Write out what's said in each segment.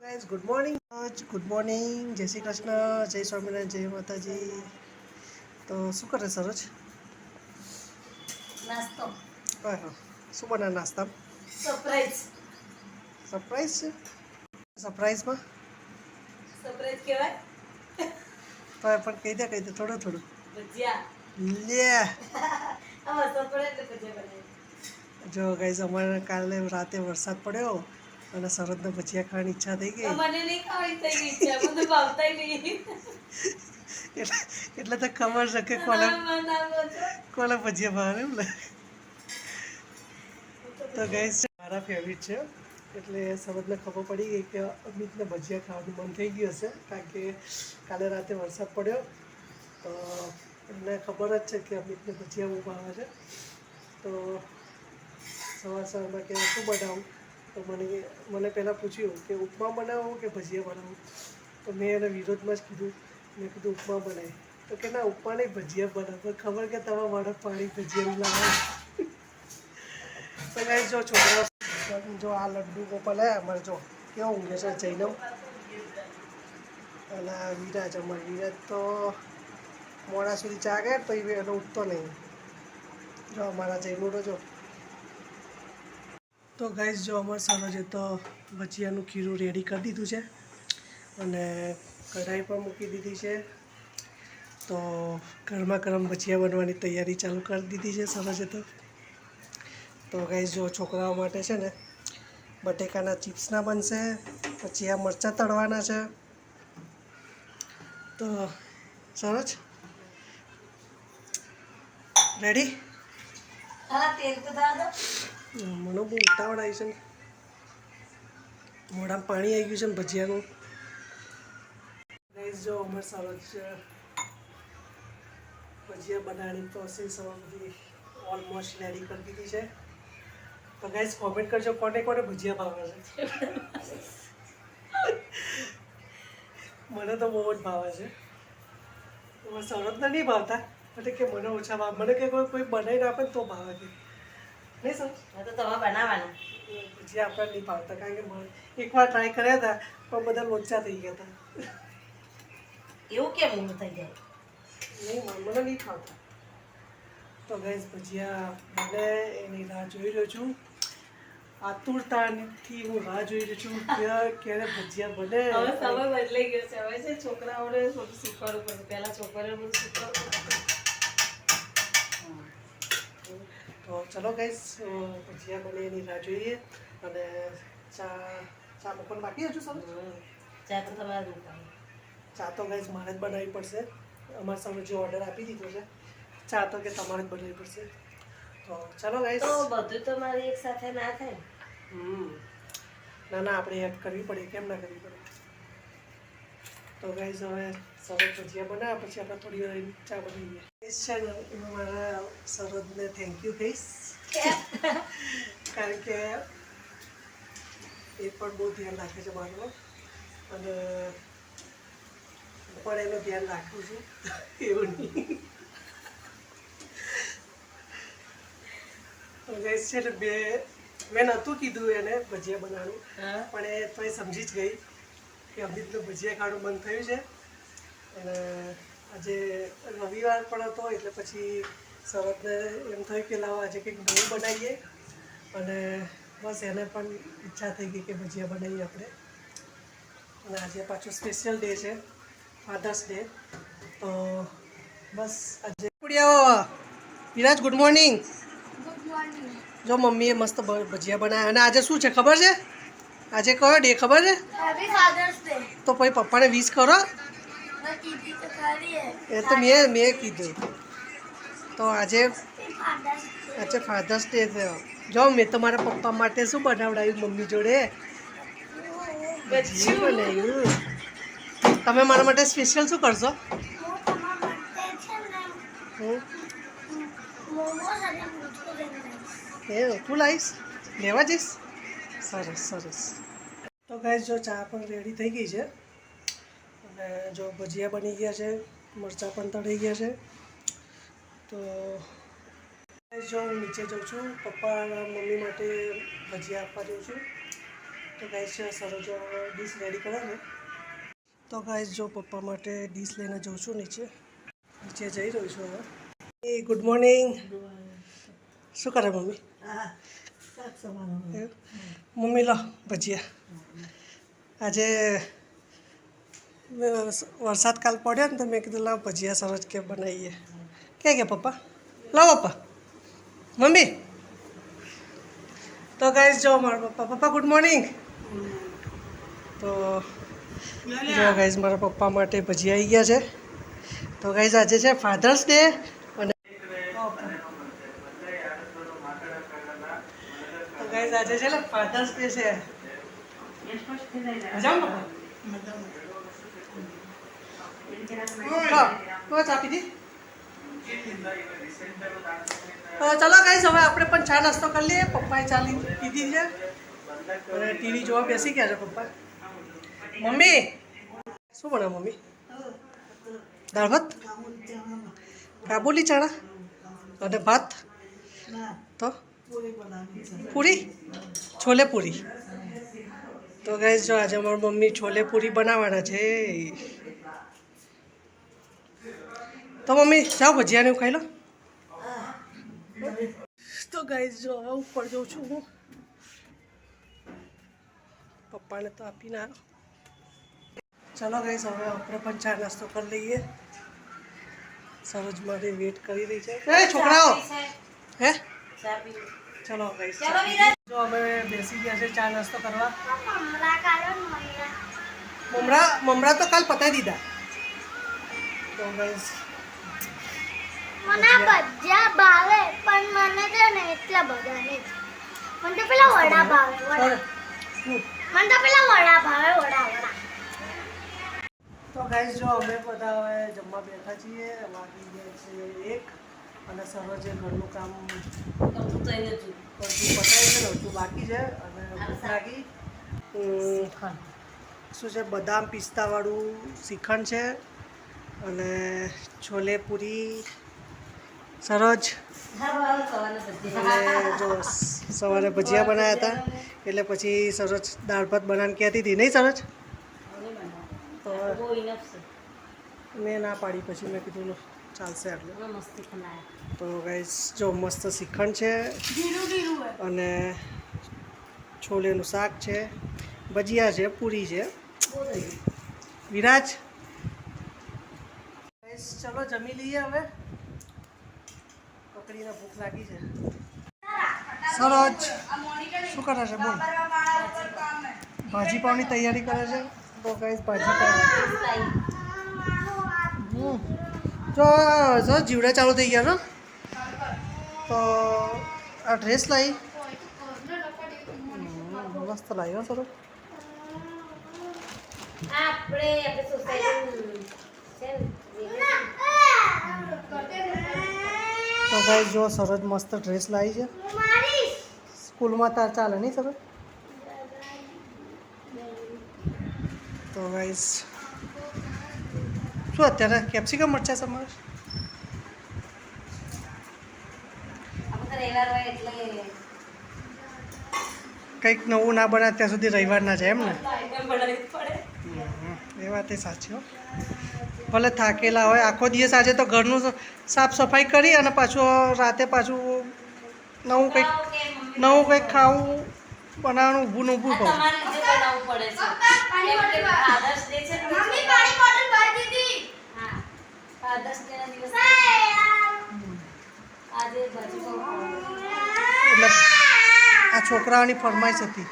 Guys good morning good morning Jai Shri Krishna જય સ્વામિનારાયણ જય માતાજી તો શું કરે સરોજ નાસ્તો. હા શું બનાવે નાસ્તા? સરપ્રાઈઝ સરપ્રાઈઝ છે? સરપ્રાઈઝમાં સરપ્રાઈઝ કહેવાય? તો પણ કહી દે કહી દે. થોડું થોડું. ભજીયા. લે. જો ગાઈઝ અમારે કાલે રાતે વરસાદ પડ્યો. અને સરહદને ભજીયા ખાવાની ઈચ્છા થઈ ગઈ. મને નહીં ખાવાની થઈ ગઈ છે મને ભાવતાય નહીં. એટલે તો ખબર છે કે ના, ના, ના, ના. કોને ભજીયા ભાવે એમ ને. તો ગાઈઝ મારા ફેવરિટ છે. એટલે સરહદને ખબર પડી ગઈ કે અમિતને ભજીયા ખાવાનું મન થઈ ગયું હશે કારણ કે કાલે રાતે વરસાદ પડ્યો. તો એમને ખબર જ છે કે અમિતને ભજીયા બહુ ભાવે છે. તો સવાર સવારમાં કે શું બનાવું? તો મને મને પહેલાં પૂછ્યું કે ઉપમા બનાવું કે ભજીયા બનાવું? તો મેં એને વિરોધમાં જ કીધું. મેં કીધું, ઉપમા બનાવી તો કે, ના ઉપમા નહીં ભજીયા બનાવો ખબર કે તમારા બાળક પાણી ભજીયા લાવે. તો મેં જો છોકરા જો આ લડ્ડુ ગોપાલ અમારે જો કેવો ઊંઘે છે જૈનમ. અને વિરાજ, અમારે વિરાજ તો મોડા સુધી જાગે પછી એનો ઉઠતો નહીં. જો અમારા જૈનુડો જો તો ગાઈઝ જો અમારે સરોજે તો ભજીયાનું ખીરું રેડી કરી દીધું છે અને કઢાઈ પણ મૂકી દીધી છે. તો ગરમા ગરમ ભજીયા બનવાની તૈયારી ચાલુ કરી દીધી છે સરોજે તો. તો ગાઈઝ જો છોકરાઓ માટે છે ને બટેકાના ચિપ્સના બનશે પછી આ મરચાં તળવાના છે. તો સરોજ રેડી હા, તેલ તો થવા દો. મને બહુ ઉતાવળ આવી છે ને. મોઢામાં પાણી આવી ગયું છે ને ભજીયાનું. ગાઈસ, જો અમર છે ભજીયા બનાવવાની પ્રોસેસ બધી ઓલમોસ્ટ રેડી કરી દીધી છે. તો ગાઈઝ કોમેન્ટ કરજો કોને કોને ભજીયા ભાવે છે. મને તો બહુ જ ભાવે છે. સરસ નહીં ભાવતા. એટલે કે મને ઓછા ભાવે. મને કે કોઈ કોઈ બનાવીને આપે તો ભાવે કે નહીં સર તો તમારે બનાવવાના. ભજીયા આપણે નહીં ભાવતા કારણ કે એકવાર ટ્રાય કર્યા હતા પણ બધા લોચા થઈ ગયા હતા. એવું કેમ એવું થઈ જાય? નહીં મને મને નહીં ભાવતા તો ગઈશ ભજીયા મને એની રાહ જોઈ રહ્યો છું. આતુરતાથી હું રાહ જોઈ રહ્યો છું કે ક્યારે ભજીયા બને. હવે સમય બદલાઈ ગયો છે. હવે છે છોકરાઓને થોડું શીખવાડવું પડે. પેલા છોકરીઓને બધું શીખવાડવું પડે. તો ચલો ગઈશ ભજીયા બને એની રાહ જોઈએ અને ચા ચા મૂકવાનું બાકી હજુ સર. ચા તો તમારે ચા તો ગઈશ મારે જ બનાવવી પડશે. અમારા સામે જે ઓર્ડર આપી દીધો છે ચા તો કે તમારે જ બનાવવી પડશે. તો ચલો ગાઈસ તો બધું તો મારી એક સાથે ના થાય હમ. ના ના આપણે એડ કરવી પડે કેમ ના કરવી પડે? તો ગાઈઝ હવે સરસ ભજીયા બનાવ્યા પછી આપણે થોડી વાર ચા બનાવીએ. Guys, છે ને હું મારા સરહદને થેન્ક યુ કહીશ. કારણ કે એ પણ બહુ ધ્યાન રાખે છે મારું. અને પણ એનું ધ્યાન રાખું છું. એવું નહીં. ગેસ છે ને બે મેં નહોતું કીધું એને ભજીયા બનાવવાનું. પણ એ તો સમજી જ ગઈ. કે અમિતનું ભજીયા ખાવાનું મન થયું છે. અને આજે રવિવાર પણ હતો એટલે પછી શરતને એમ થયું કે લાવો આજે કંઈક નવું બનાવીએ. અને બસ એને પણ ઈચ્છા થઈ ગઈ કે ભજીયા બનાવીએ આપણે. અને આજે પાછો સ્પેશિયલ ડે છે ફાધર્સ ડે તો બસ આજે વિરાજ ગુડ મોર્નિંગ જો મમ્મીએ મસ્ત ભજીયા બનાવ્યા. અને આજે શું છે ખબર છે? આજે કયો ડે ખબર છે? તો પછી પપ્પાને વિશ કરો? એ. તો મેં મેં કીધું. તો આજે આજે ફાધર્સ ડે થયો. જો મેં તો મારા પપ્પા માટે શું બનાવડાવ્યું મમ્મી જોડે? બનાવ્યું. તમે મારા માટે સ્પેશિયલ શું કરશો. એ તું લાવીશ? લેવા જઈશ? સરસ સરસ. તો ગાઈસ જો ચા પણ રેડી થઈ ગઈ છે. અને જો ભજીયા બની ગયા છે મરચાં પણ તળી ગયા છે. તો જો હું નીચે જાઉં છું પપ્પા મમ્મી માટે ભજીયા આપવા જાઉં છું. તો ગાઈસ સરોજો ડીશ રેડી કરે ને તો ગાઈસ જો પપ્પા માટે ડીશ લઈને જઉં છું નીચે. નીચે જઈ રહ્યું છું હવે. એ ગુડ મોર્નિંગ શું કરે મમ્મી? એવું? મમ્મી લો, ભજીયા. આજે વરસાદ કાલ પડ્યો ને તો મેં કીધું, લાવ ભજીયા સરસ કે બનાવીએ. કે કે પપ્પા? લાવો પપ્પા. મમ્મી? તો ગાઈસ જો મારા પપ્પા પપ્પા ગુડ મોર્નિંગ તો, જો ગાઈઝ મારા પપ્પા માટે ભજીયા આવી ગયા છે. તો ગાઈઝ આજે છે ફાધર્સ ડે આજે છે ને ફાધર્સ ડે છે. મજામાં ચલો ગાઈસ હવે આપણે પણ ચા નાસ્તો કરી લઈએ. પપ્પાએ ચા કીધી છે. ટીવી જોવા બેસી ગયા છે પપ્પા. મમ્મી! શું બનાવ મમ્મી? દાળ ભાત? કાબુલી ચણા? અને ભાત? તો પૂરી? છોલે પૂરી. તો ગાઈસ જો આજે મારી મમ્મી છોલે પૂરી બનાવવાના છે. તો મમ્મી જાઓ ભજીયાને ખાઈ લો. તો ગાઈઝ જો હવે ઉપર જઉં છું હું. પપ્પાને તો આપીને ના. ચાલો ગાઈસ હવે આપણે પણ ચા નાસ્તો કરી લઈએ. સરોજ મારી વેટ કરી રહી છે. છોકરાઓ! હે? ચલો ગાઈસ જો અમે બેસી ગયા છે ચા નાસ્તો કરવા. મમરા મમરા તો કાલ પતાવી દીધા. તો ગાઈસ મને ભજીયા ભાવે પણ મને છે ને એટલા બધા નહીં. મને તો પેલા વડા ભાવે વડા. મને તો પેલા વડા ભાવે વડા વડા. તો ગાઈસ જો અમે બધા હવે જમવા બેઠા છીએ વાગી ગયા છે એક. અને સરોજે ઘરનું કામ બધું પતાવી છે ને બધું બાકી છે અને લાગી. શું છે બદામ પિસ્તાવાળું શ્રીખંડ છે અને છોલે પૂરી સરોજ અને જો સવારે ભજીયા બનાવ્યા હતા એટલે પછી સરોજ દાળ ભાત બનાવીને કહેતી હતી. નહીં સરોજ તો મેં ના પાડી પછી મેં કીધું ચાલશે આટલું. તો ગાઈસ જો મસ્ત શ્રીખંડ છે. અને છોલેનું શાક છે. ભજીયા છે પૂરી છે. વિરાજ. ગાઈસ ચલો જમી લઈએ હવે. કકડીને ભૂખ લાગી છે. સરોજ શું કરે છે બોલ. ભાજી પાવની તૈયારી કરે છે. તો ગાઈસ ભાજી પાવ જો જીવડા ચાલુ થઈ ગયા છો તો આ ડ્રેસ લાવી મસ્ત લાવ્યો સર તો ભાઈ જો સરસ મસ્ત ડ્રેસ લાવી છે. સ્કૂલમાં તાર ચાલે નહીં સરસ તો ગાઈસ શું અત્યારે કેપ્સિકમ મરચા સમારે આપણે તો રવિવાર હોય એટલે કંઈક નવું ના બને ત્યાં સુધી રવિવાર ના જાય એમ ને? એ વાત એ સાચી હો. ભલે થાકેલા હોય આખો દિવસ આજે તો ઘરનું સાફ સફાઈ કરી અને પાછું રાતે પાછું નવું કંઈક નવું કંઈક ખાવું બનાવવાનું ઊભું ને ઊભું પડે છે. એટલે આ છોકરાઓની ફરમાઈશ હતી.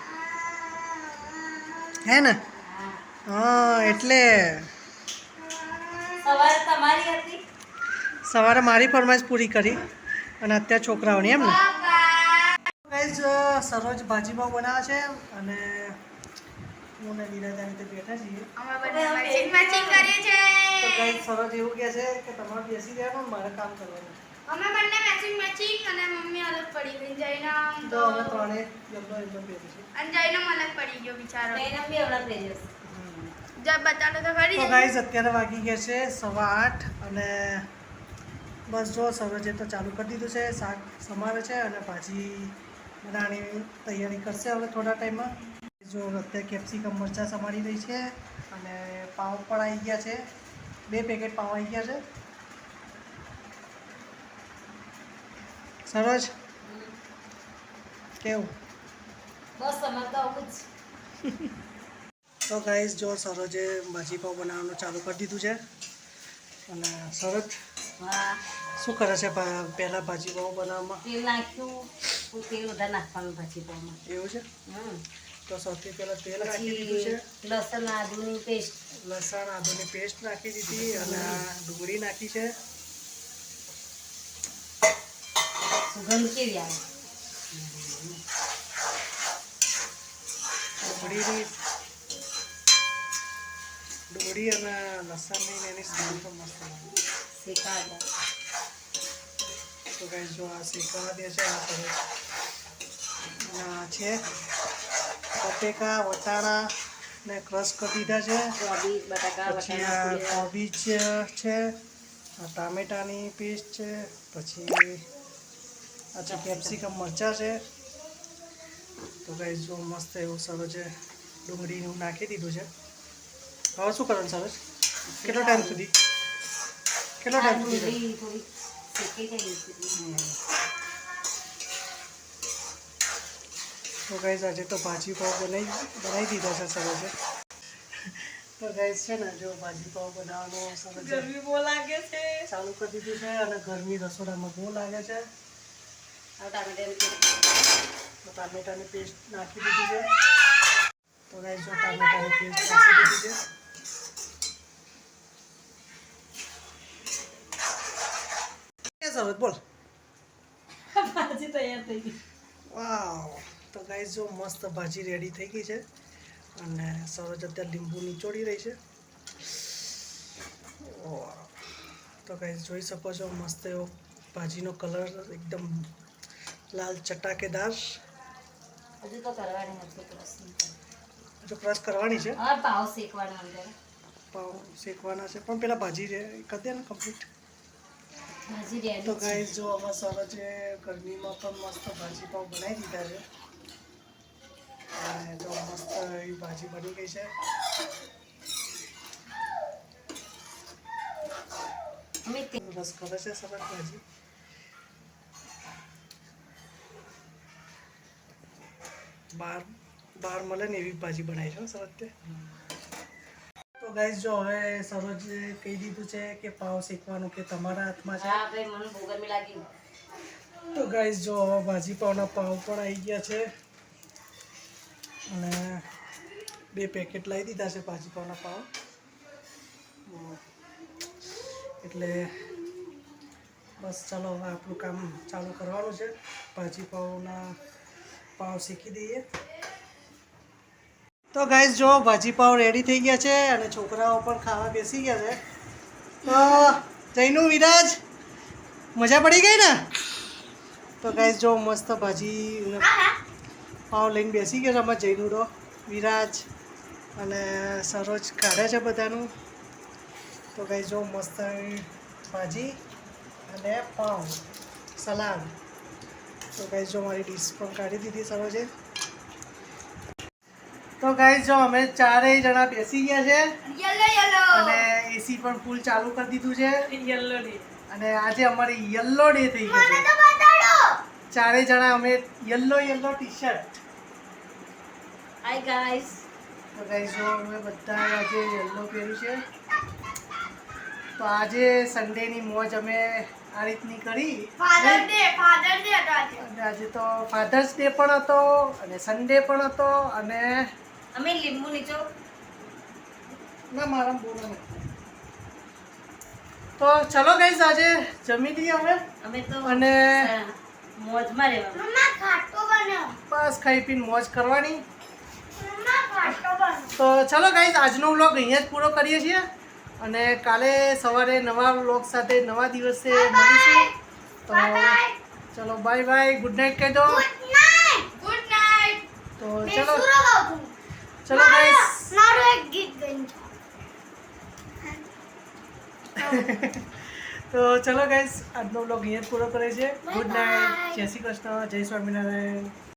હે ને? હા એટલે સવારે તમારી હતી? સવારે મારી ફરમાઈશ પૂરી કરી અને અત્યારે છોકરાઓની એમ ને? ગાઈઝ સરોજ ભાજીમાં બનાવે છે અને હું ને વિરાજ આ રીતે બેઠા છીએ. તો ગાઈઝ સરોજ એવું કહે છે કે તમારે બેસી રહેવાનું મારે કામ કરવાનું. અમે બંને મેચિંગ મેચિંગ અને મમ્મી અલગ પડી ગઈ જઈને તો અમે ત્રણે યલો યલો છે. અને જઈને અલગ પડી ગયો બિચારો. એને બી હમણાં લઈ જશે જબ બતાડો તો ખરી તો ગાઈઝ અત્યારે વાગી ગયા છે સવા આઠ અને બસ જો સરોજે તો ચાલુ કરી દીધું છે શાક સમાવે છે અને ભાજી બનાવવાની તૈયારી કરશે હવે થોડા ટાઈમમાં જો અત્યારે કેપ્સિકમ મરચાં સમારી રહી છે અને પાવ પણ આવી ગયા છે. બે પેકેટ પાવ આવી ગયા છે. સરસ. કેવું? બસ તો ગાઈઝ ગાઈસ જો સરોજે ભાજી પાવ બનાવવાનું ચાલુ કરી દીધું છે. અને સરસ શું કરે છે પહેલા ભાજી પાવ બનાવવામાં? તેલ નાખ્યું તેલ વધારે નાખવાનું ભાજી પાવમાં એવું છે? તો સૌથી પહેલાં તેલ નાખી દીધું છે. લસણ આદુની પેસ્ટ. લસણ આદુની પેસ્ટ નાખી દીધી અને ડુંગળી નાખી છે. સુગંધ કેવી આવે? ડુંગળીની ડુંગળી અને લસણની એની સ્મેલ પણ મસ્ત લાગે. શેકાવા તો ગાઈસ જો આ શેકાવા દે છે આ કરે આ છે. બટેકા વટાણા ને ક્રશ કરી દીધા છે. કોબીજ. છે ટામેટાની પેસ્ટ છે પછી આ છે કેપ્સિકમ મરચાં છે. તો ગાઈસ જો મસ્ત એવું સરસ છે ડુંગળીનું નાખી દીધું છે. હવે શું કરવાનું સરસ? કેટલો ટાઈમ સુધી? કેટલો ટાઈમ સુધી. તો ગાઈસ આજે તો ભાજી પાવ બનાવી બનાવી દીધા છે સરસે તો ગાઈસ છે ને જો ભાજી પાવ બનાવવાનું સરસ ગરમી બહુ લાગે છે. ચાલુ કરી દીધું છે અને ગરમી રસોડામાં બહુ લાગે છે. આ ટામેટાની પેસ્ટ. તો ટામેટાની પેસ્ટ નાખી દીધી છે. તો ગાઈસ જો ટામેટાની પેસ્ટ નાખી દીધી છે. બોલ. ભાજી તૈયાર થઈ ગઈ. વાવ. તો ગાઈસ જો મસ્ત ભાજી રેડી થઈ ગઈ છે. અને સરોજ અત્યારે લીંબુ નીચોડી રહી છે. તો ગાઈસ જોઈ શકો છો મસ્ત એવો ભાજીનો કલર એકદમ લાલ ચટાકેદાર હજુ તો કરવાની નથી ક્રશ ક્રશ કરવાની છે હા પાવ શેકવાના અંદર પાવ શેકવાના છે પણ પેલા ભાજી રે કરી દે ને કમ્પ્લીટ ભાજી તો ગાઈસ જો આમાં છે ગરમીમાં પણ મસ્ત ભાજી પાવ બનાવી દીધા છે અને જો મસ્ત એવી ભાજી બની ગઈ છે અમે તે રસ કરે છે સરસ ભાજી બાર બાર મળે ને એવી ભાજી બનાવી છે સરસ તે તો ગાઈઝ જો હવે સરોજે કહી દીધું છે કે પાવ શેકવાનું કે તમારા હાથમાં છે. હા ભાઈ મને બહુ ગરમી લાગી. તો ગાઈઝ જો હવે ભાજી પાવના પાવ પણ આવી ગયા છે. અને બે પેકેટ લાવી દીધા છે ભાજી પાવના પાવ. એટલે બસ ચાલો હવે આપણું કામ ચાલુ કરવાનું છે. ભાજી પાવના પાવ શીખી દઈએ. તો ગાઈસ જો ભાજી પાવ રેડી થઈ ગયા છે અને છોકરાઓ પણ ખાવા બેસી ગયા છે. તો જઈનું વિરાજ, મજા પડી ગઈ ને? તો ગાઈસ જો મસ્ત ભાજી પાવ લઈને બેસી ગયા છે અમે જૈનું તો. વિરાજ અને સરોજ કાઢે છે બધાનું. તો ગાઈસ જો મસ્ત ભાજી અને પાવ, સલાડ. તો ગાઈઝ જો મારી ડીશ પણ કાઢી દીધી સરોજે તો ગાઈઝ જો અમે ચારેય જણા બેસી ગયા છે. Yellow yellow. અને એસી પણ ફૂલ ચાલુ કરી દીધું છે. Yellow day. અને આજે અમારે યલો ડે થઈ ગયો છે. ચારેય ચારે જણા અમે yellow yellow T shirt hi guys તો ગાઈઝ જો અમે બધા આજે યલો પહેર્યું છે. તો આજે સન્ડેની મોજ અમે આ રીતની કરી. ફાધર ડે ફાધર ડે હતો આજે. તો ફાધર્સ ડે પણ હતો અને સન્ડે પણ હતો અને અમે લીંબુ નીચો. ના મારા બોલો તો ચલો ગઈસ આજે જમી લઈએ હવે. અમે તો અને મોજમાં રહેવાનું. મમ્મા ખાટો બન્યો બસ ખાઈ પીને મોજ કરવાની. મમ્મા ખાટો બન્યો તો ચલો ગાઈઝ આજનો વ્લોગ અહીંયા જ પૂરો કરીએ છીએ. અને કાલે સવારે નવા વ્લોગ સાથે નવા દિવસે મળીશું. તો ચલો બાય બાય ગુડ નાઇટ કહી દો ગુડ નાઇટ તો ચલો. ચલો ગાઈઝ મારું એક ગીત ગયું તો ચલો ગાઈસ આજનો બ્લોગ અહીંયા પૂરો કરે છે. Good night. જય શ્રી કૃષ્ણ. જય સ્વામિનારાયણ.